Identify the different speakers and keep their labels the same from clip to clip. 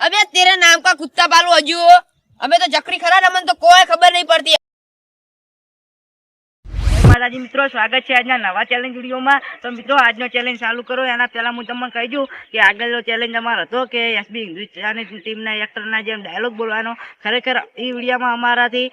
Speaker 1: अबे तेरे नाम का कुत्ता पालू हजू अबे तो जकरी खरा रमन तो कोई खबर नहीं पड़ती
Speaker 2: માતાજી મિત્રો સ્વાગત છે આજના નવા ચેલેન્જ વિડીયોમાં તો મિત્રો આજનો ચેલેન્જ ચાલુ કરો એના પહેલા હું તમને કહી દઉં કે આગળનો ચેલેન્જ અમારો હતો કે એસબી હિન્દુસ્તાની ટીમના એક્ટરના જેમ ડાયલોગ બોલવાનો ખરેખર એ વિડીયોમાં અમારાથી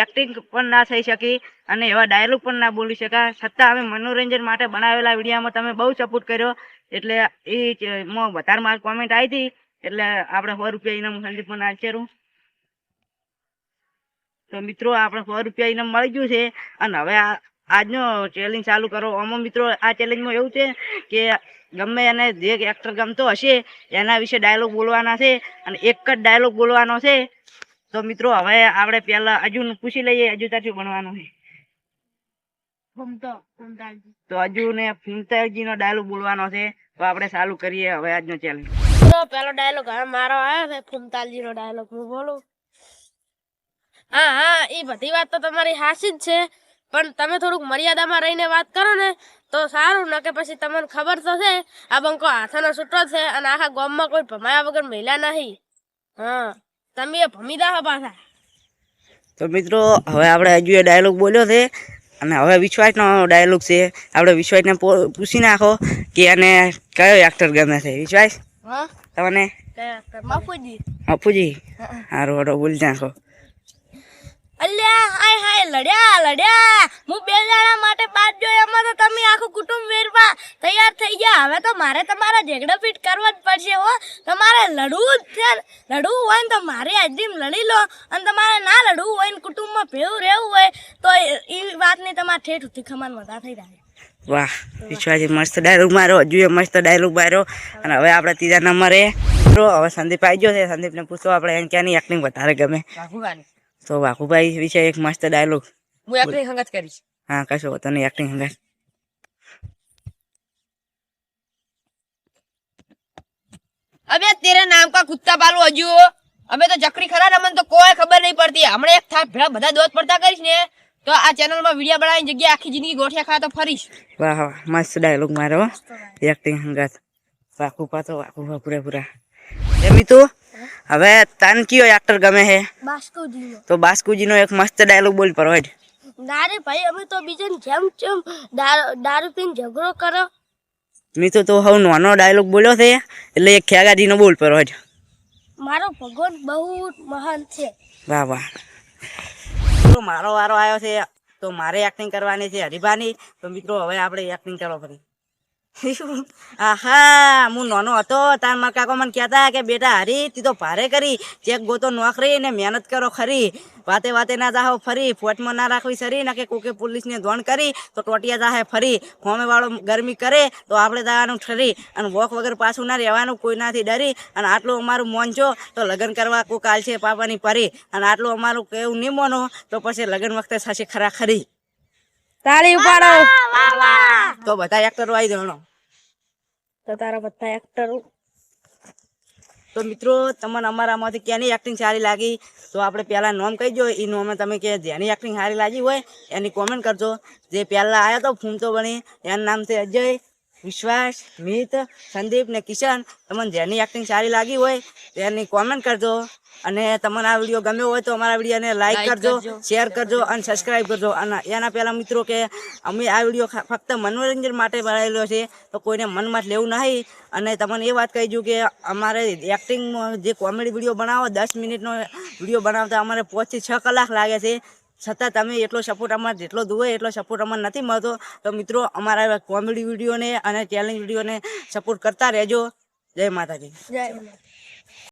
Speaker 2: એક્ટિંગ પણ ના થઈ શકી અને એવા ડાયલોગ પણ ના બોલી શકા છતાં અમે મનોરંજન માટે બનાવેલા વિડીયોમાં તમે બહુ સપોર્ટ કર્યો એટલે એ ચ- માં વધારે મારી કોમેન્ટ આવી હતી એટલે આપણે સો રૂપિયા ઇનામ સંદીપ પણ આચેરું તો મિત્રો, આપણે સો રૂપિયા ઇનામ મળી ગયું છે. અને હવે આજનો ચેલેન્જ ચાલુ કરો. આમાં મિત્રો, આ ચેલેન્જમાં એવું છે કે ગમે એને જે એક્ટર ગમતો હશે, એના વિશે ડાયલોગ બોલવાના છે અને એક જ ડાયલોગ બોલવાનો છે. તો મિત્રો, હવે આપણે પહેલા અજુને પૂછી લઈએ. અજુ તારથી ભણવાનું છે. તો અજુને ફૂમતાજીનો ડાયલોગ બોલવાનો છે. તો આપણે ચાલુ કરીએ હવે આજનો ચેલેન્જ
Speaker 3: તો પેલો ડાયલોગ હવે મારો આવ્યો છે ફૂમતાલજી નો ડાયલોગ હું બોલું? હા હા એ બધી વાત તો તમારી હાસી જ છે પણ તમે થોડુંક મર્યાદામાં રહીને વાત કરો ને તો સારું ન કે પછી તમને ખબર તો છે આ બંકો હાથાનો છૂટો છે અને આખા ગામમાં કોઈ ભમાયા વગર મહિલા નહીં. હા તમે એ ભમી દા પાછા.
Speaker 2: તો મિત્રો હવે આપણે હજુ એ ડાયલોગ બોલ્યો છે અને હવે વિશ્વાસનો ડાયલોગ છે આપણે વિશ્વાસને પૂછી નાખો કે એને કયો એક્ટર ગમે છે વિશ્વાસ?
Speaker 3: હા?
Speaker 2: તમને?
Speaker 3: બાપુજી.
Speaker 2: નાખો
Speaker 3: અલ્યા હાય હાય લડ્યા લડ્યા. હું બે જણા માટે બાદ જો એમાં તો તમે આખું કુટુંબ વેરવા તૈયાર થઈ ગયા. હવે તો મારે તમારા ઝઘડા ફીટ કરવા જ પડશે હો. તમારે લડવું જ છે. લડવું હોય ને તો મારે આજે લડી લો. અને તમારે ના લડવું હોય ને કુટુંબમાં ભેવું રહેવું હોય તો એ- એ વાતની તમારે ઠેઠ ઉઠી ખમાન વધારે થઈ જાય.
Speaker 2: વાહ વિશ્વાજી મસ્ત ડાયલોગ મારો હજુ મસ્ત ડાયલોગ માર્યો અને હવે આપણે ત્રીજા નંબરે. હવે સંદીપ આવી ગયો છે સંદીપને પૂછો આપણે એને ક્યાંની એક્ટિંગ વધારે ગમે. તો વાઘુભાઈ વિશે એક મસ્ત ડાયલોગ
Speaker 1: હું એક્ટિંગ હંગત કરીશ.
Speaker 2: હા કશો તને એક્ટિંગ હંગત.
Speaker 1: અબે તેરા નામ કા કુત્તા પાલુ હજુ? અમે તો જકરી ખરા રમન તો કોઈ ખબર નહીં પડતી. હમણાં એક થાપ ભેળા બધા દોસ્ત પડતા કરીશ ને. તો આ ચેનલમાં વિડિયો બનાવીને જગ્યા આખી જિંદગી ગોઠિયા ખા તો ફરીશ.
Speaker 2: વાહ વાહ મસ્ત ડાયલોગ મારો એક્ટિંગ હંગાત. વાકુ પાતો વાકુ પૂરા પૂરેપૂરા એમી તો હવે તન કયો એક્ટર ગમે હે?
Speaker 3: બાસ્કુજી
Speaker 2: તો બાસ્કુજીનો એક મસ્ત ડાયલોગ બોલ પર હોય
Speaker 3: ના ભાઈ અમે તો બીજાને જેમ જેમ દારૂ પીને ઝઘડો કરો
Speaker 2: મી તો તો હવે નાનો ડાયલોગ બોલ્યો છે એટલે એક ખેગાજીનો બોલ પર હોય
Speaker 3: મારો ભગવાન બહુ મહાન છે.
Speaker 2: વાહ વાહ. તો મારો વારો આવ્યો છે, તો મારે એક્ટિંગ કરવાની છે, હરિભાની. તો મિત્રો, હવે આપણે એક્ટિંગ કરો ફરી. આહા, હું નાનો હતો, તાર મારા કાકો મને કહેતા કે, બેટા હરી, તી તો ભારે કરી. ચેક ગોતો નોકરી ને મહેનત કરો ખરી. વાતે વાતે ના જાઓ ફરી. ફોટમાં ના રાખવી સરી ના કે કોકે પોલીસને ધોણ કરી, તો ટોટિયા જાહે ફરી. ફોમે વાળો ગરમી કરે, તો આપણે જવાનું ઠરી. અને વોક વગર પાછું ના રહેવાનું કોઈનાથી ડરી. અને આટલું અમારું મોન છો તો લગ્ન કરવા કોઈ કાલ છે પાપાની પરી. અને આટલું અમારું કેવું નહીં મોનો તો પછી લગ્ન વખતે થશે ખરા ખરી.
Speaker 3: તાળી ઉપાડો.
Speaker 2: તો બધા એક્ટરો આવી જવાનો
Speaker 3: તો તારા બધા એક્ટરો
Speaker 2: તો મિત્રો તમને અમારામાંથી ક્યાંની એક્ટિંગ સારી લાગી? તો આપણે પહેલાં નોમ કહી દો. એ નોમે તમે કે જેની એક્ટિંગ સારી લાગી હોય એની કોમેન્ટ કરજો. જે પહેલાં આવ્યો તો ફૂમતો બની એનું નામ છે અજય. વિશ્વાસ મિત સંદીપ ને કિશન તમને જેની એક્ટિંગ સારી લાગી હોય તેની કોમેન્ટ કરજો. અને તમને આ વીડિયો ગમ્યો હોય તો અમારા વિડીયોને લાઈક કરજો. શેર કરજો અને સબસ્ક્રાઈબ કરજો. અને એના પહેલાં મિત્રો કે અમે આ વીડિયો ફક્ત મનોરંજન માટે બનાવેલો છે તો કોઈને મનમાં લેવું નહીં. અને તમને એ વાત કહી દઉં કે અમારે એક્ટિંગમાં જે કોમેડી વીડિયો બનાવો દસ મિનિટનો વીડિયો બનાવતા અમારે પાંચથી છ કલાક લાગે છે. છતાં તમે એટલો સપોર્ટ અમારે જેટલો દુવે એટલો સપોર્ટ અમારે નથી મળતો. તો મિત્રો, અમારા કોમેડી વિડીયોને અને ચેલેન્જ વિડીયોને સપોર્ટ કરતા રહેજો. જય માતાજી.
Speaker 3: જય